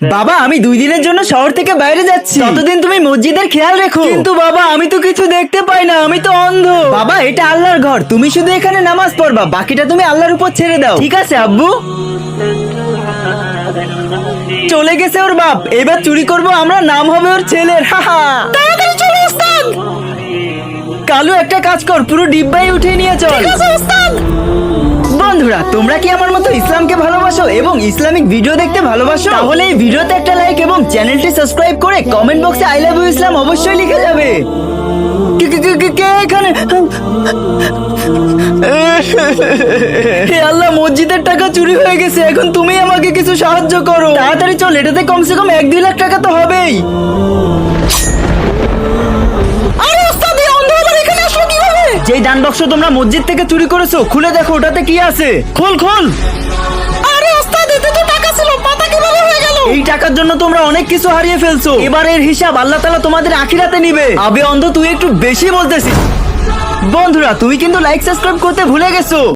বাবা আমি দুই দিনের জন্য শহর থেকে বাইরে যাচ্ছি। ততদিন তুমি মসজিদের খেয়াল রেখো। কিন্তু বাবা আমি তো কিছু দেখতে পাই না আমি তো অন্ধ। বাবা এটা আল্লাহর ঘর। তুমি শুধু এখানে নামাজ পড়বা বাকিটা তুমি আল্লাহর উপর ছেড়ে দাও। ঠিক আছে আব্বু? চলে গেছে ওর বাপ। এবার চুরি করব আমরা নাম হবে ওর ছেলের। হাহা তাড়াতাড়ি চলো ওস্তাদ! কালু একটা কাজ কর পুরো ডিব্বাই উঠিয়ে নিয়ে চল। বন্ধুরা, তোমরা কি আমার মতো ইসলামকে ভালোবাসো এবং ইসলামিক ভিডিও দেখতে ভালোবাসো? তাহলে এই ভিডিওতে একটা লাইক এবং চ্যানেলটি সাবস্ক্রাইব করে কমেন্ট বক্সে আই লাভ ইউ ইসলাম অবশ্যই লিখে যাবে। এখানে? হে আল্লাহ, মসজিদের টাকা চুরি হয়ে গেছে, এখন তুমি আমাকে কিছু সাহায্য করো। তাড়াতাড়ি চল, এটাতে কমসে কম এক দুই লাখ টাকা তো হবেই। যেই দান বাক্স তোমরা মসজিদ থেকে চুরি করেছ খুলে দেখো ওটাতে কি আছে? খোল খোল! আরে ওস্তাদ এতে তো টাকা ছিল পাতা কীভাবে হয়ে গেল? এই টাকার জন্য তোমরা অনেক কিছু হারিয়ে ফেলছো। এবার এর হিসাব আল্লাহ তাআলা তোমাদের আখিরাতে নিবে। আবে অন্ধ তুই একটু বেশি বলতেছিস। বন্ধুরা তুমি কিন্তু লাইক সাবস্ক্রাইব করতে ভুলে গেছো।